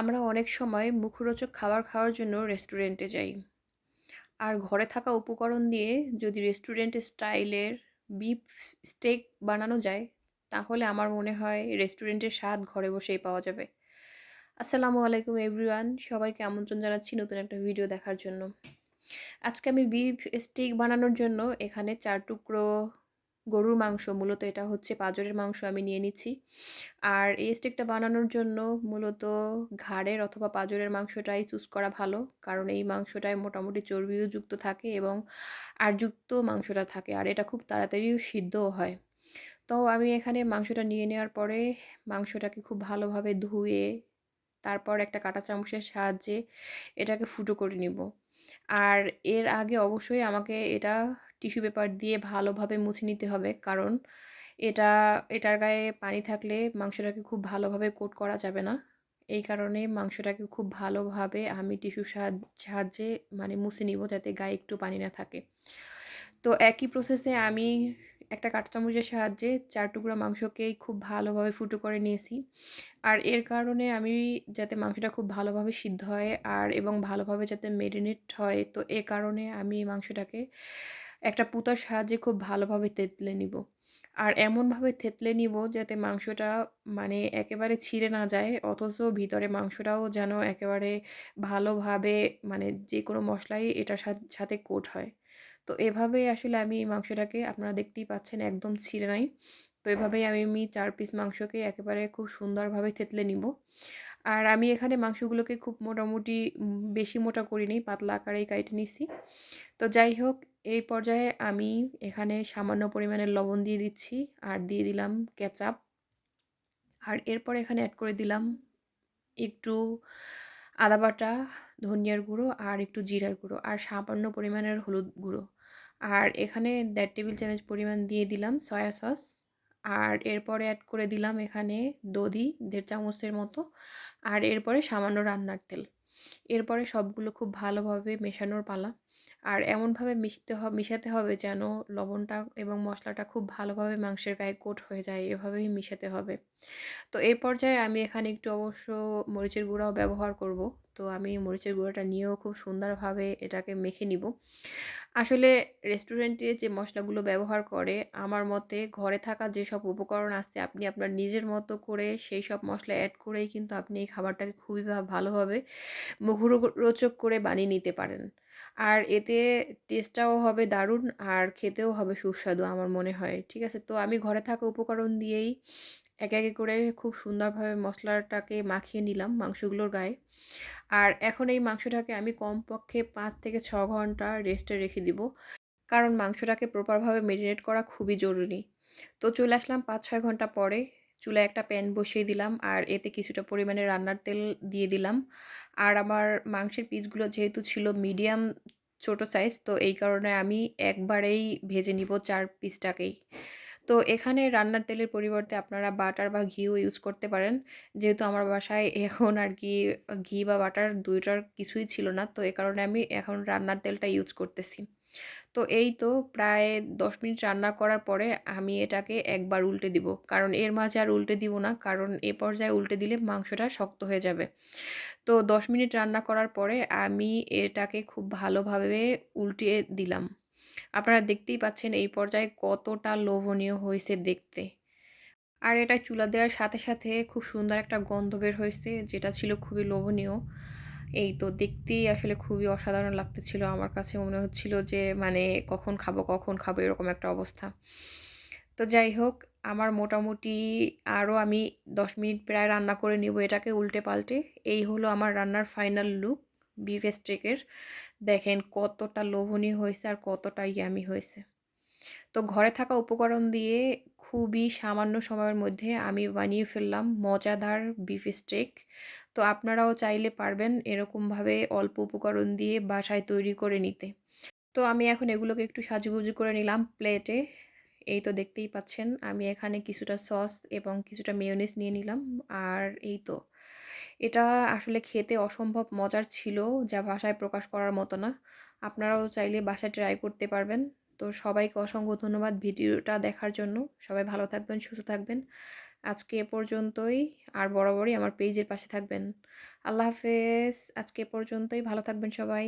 আমরা অনেক সময় মুখরোচক খাবার খাওয়ার জন্য রেস্টুরেন্টে যাই। আর ঘরে থাকা উপকরণ দিয়ে যদি রেস্টুরেন্টের স্টাইলের বিফ স্টেক বানানো যায়, তাহলে আমার মনে হয় রেস্টুরেন্টের স্বাদ ঘরে বসেই পাওয়া যাবে। আসসালামু আলাইকুম এভরিওয়ান সবাইকে আমন্ত্রণ জানাচ্ছি নতুন একটা ভিডিও দেখার জন্য। আজকে আমি বিফ স্টেক বানানোর জন্য এখানে চার টুকরো গরুর মাংস, মূলত এটা হচ্ছে পাঁজরের মাংস আমি নিয়ে নিচ্ছি। আর এই স্টেকটা বানানোর জন্য মূলত ঘাড়ের অথবা পাঁজরের মাংসটাই চুজ করা ভালো, কারণ এই মাংসটায় মোটামুটি চর্বিও যুক্ত থাকে এবং আরযুক্ত মাংসটা থাকে, আর এটা খুব তাড়াতাড়িও সিদ্ধও হয়। তো আমি এখানে মাংসটা নিয়ে নেওয়ার পরে মাংসটাকে খুব ভালোভাবে ধুয়ে, তারপর একটা কাঁটা চামচের সাহায্যে এটাকে ফুটো করে নিব। আর এর আগে অবশ্যই আমাকে এটা টিস্যু পেপার দিয়ে ভালোভাবে মুছে নিতে হবে। কারণ এটা, এটার গায়ে পানি থাকলে মাংসটাকে খুব ভালোভাবে কোট করা যাবে না। এই কারণে মাংসটাকে খুব ভালোভাবে আমি টিস্যুর সাহায্যে মানে মুছে নিব যাতে গায়ে একটু পানি না থাকে। তো একই প্রসেসে আমি একটা কাঁটা চামচের সাহায্যে চার টুকরা মাংসকেই খুব ভালোভাবে ফুটো করে নিয়েছি। আর এর কারণে আমি যাতে মাংসটা খুব ভালোভাবে সিদ্ধ হয় আর এবং ভালোভাবে যাতে মেরিনেট হয়, তো এ কারণে আমি মাংসটাকে একটা পুতার সাহায্যে খুব ভালোভাবে তেতলে নিব। আর এমনভাবে থেতলে নিব যাতে মাংসটা মানে একেবারে ছিঁড়ে না যায়, অথচ ভিতরে মাংসটাও যেন একেবারে ভালোভাবে মানে যে কোনো মশলাই এটার সাথে কোট হয়। তো এভাবেই আসলে আমি এই মাংসটাকে আপনারা দেখতেই পাচ্ছেন একদম ছিঁড়ে নাই। তো এভাবেই আমি চার পিস মাংসকে একেবারে খুব সুন্দরভাবে থেতলে নিব। আর আমি এখানে মাংসগুলোকে খুব মোটামুটি বেশি মোটা করিনি, পাতলা আকারেই কাইটে নিছি। তো যাই হোক এই পর্যায়ে আমি এখানে সামান্য পরিমাণে লবণ দিয়ে দিচ্ছি, আর দিয়ে দিলাম কেচাপ। আর এরপর এখানে অ্যাড করে দিলাম একটু আদা বাটা, ধনিয়ার গুঁড়ো, আর একটু জিরার গুঁড়ো, আর সামান্য পরিমাণের হলুদ গুঁড়ো। আর এখানে দেড় টেবিল চামচ পরিমাণ দিয়ে দিলাম সয়া সস আর এরপরে অ্যাড করে দিলাম এখানে দধি, দেড় চামচের মতো। আর এরপরে সামান্য রান্নার তেল। এরপরে সবগুলো খুব ভালোভাবে মেশানোর পালা। আর এমনভাবে মিশতে হবে মিশাতে হবে যেন লবণটা এবং মশলাটা খুব ভালোভাবে মাংসের গায়ে কোট হয়ে যায়, এভাবেই মিশাতে হবে। তো এই পর্যায়ে আমি এখানে একটু অবশ্য মরিচের গুঁড়াও ব্যবহার করব। তো আমি মরিচের গুঁড়োটা নিয়েও খুব সুন্দরভাবে এটাকে মেখে নিব। আসলে রেস্টুরেন্টে যে মশলাগুলো ব্যবহার করে, আমার মতে ঘরে থাকা যেসব উপকরণ আছে, আপনি আপনার নিজের মতো করে সেই সব মশলা অ্যাড করেই কিন্তু আপনি এই খাবারটাকে খুবই ভালোভাবে মুখরোচক করে বানিয়ে নিতে পারেন। আর এতে টেস্টটাও হবে দারুণ আর খেতেও হবে সুস্বাদু আমার মনে হয়, ঠিক আছে? তো আমি ঘরে থাকা উপকরণ দিয়েই একে একে করে খুব সুন্দরভাবে মশলাটাকে মাখিয়ে নিলাম মাংসগুলোর গায়ে। আর এখন এই মাংসটাকে আমি কমপক্ষে পাঁচ থেকে ছ ঘণ্টা রেস্টে রেখে দিব। কারণ মাংসটাকে প্রপারভাবে মেরিনেট করা খুবই জরুরি। তো চলে আসলাম পাঁচ ছয় ঘণ্টা পরে। চুলায় একটা প্যান বসিয়ে দিলাম আর এতে কিছুটা পরিমাণে রান্নার তেল দিয়ে দিলাম। আর আমার মাংসের পিসগুলো যেহেতু ছিল মিডিয়াম ছোট সাইজ তো এই কারণে আমি একবারেই ভেজে নিব চার পিসটাকেই তো এখানে রান্নার তেলের পরিবর্তে আপনারা বাটার বা ঘিও ইউজ করতে পারেন। যেহেতু আমার বাসায় এখন আর কি ঘি বা বাটার দুইটার কিছুই ছিল না, তো এ কারণে আমি এখন রান্নার তেলটা ইউজ করতেছি। তো এই তো প্রায় দশ মিনিট রান্না করার পরে আমি এটাকে একবার উল্টে দিব। কারণ এর মাঝে আর উল্টে দিব না, কারণ এ পর্যায়ে উল্টে দিলে মাংসটা শক্ত হয়ে যাবে। তো দশ মিনিট রান্না করার পরে আমি এটাকে খুব ভালোভাবে উল্টিয়ে দিলাম। আপনারা দেখতেই পাচ্ছেন এই পর্যায়ে কতটা লোভনীয় হয়েছে দেখতে। আর এটা চুলা দেওয়ার সাথে সাথে খুব সুন্দর একটা গন্ধ বের হয়েছে, যেটা ছিল খুবই লোভনীয়। এই তো দেখতেই আসলে খুবই অসাধারণ লাগতেছিল আমার কাছে, মনে হচ্ছিল যে মানে কখন খাব কখন খাব, এরকম একটা অবস্থা। তো যাই হোক, আমার মোটামুটি আরও আমি দশ মিনিট প্রায় রান্না করে নিব এটাকে উল্টে পাল্টে। এই হলো আমার রান্নার ফাইনাল লুক বিফ স্টেকের দেখেন কতটা লোভনীয় হয়েছে আর কতটা ইয়ামি হয়েছে। তো ঘরে থাকা উপকরণ দিয়ে খুবই সামান্য সময়ের মধ্যে আমি বানিয়ে ফেললাম মজাদার বিফ স্টেক তো আপনারাও চাইলে পারবেন এরকমভাবে অল্প উপকরণ দিয়ে বাসায় তৈরি করে নিতে। তো আমি এখন এগুলোকে একটু সাজুগুজু করে নিলাম প্লেটে। এই তো দেখতেই পাচ্ছেন, আমি এখানে কিছুটা সস এবং কিছুটা মেয়নিস নিয়ে নিলাম। আর এই তো এটা আসলে খেতে অসম্ভব মজার ছিল, যা ভাষায় প্রকাশ করার মতো না। আপনারাও চাইলে বাসায় ট্রাই করতে পারবেন। তো সবাইকে অসংখ্য ধন্যবাদ ভিডিওটা দেখার জন্য। সবাই ভালো থাকবেন, সুস্থ থাকবেন। আজকে এ পর্যন্তই। আর বরাবরই আমার পেজের পাশে থাকবেন। আল্লাহ হাফেজ। আজকে এ পর্যন্তই। ভালো থাকবেন সবাই।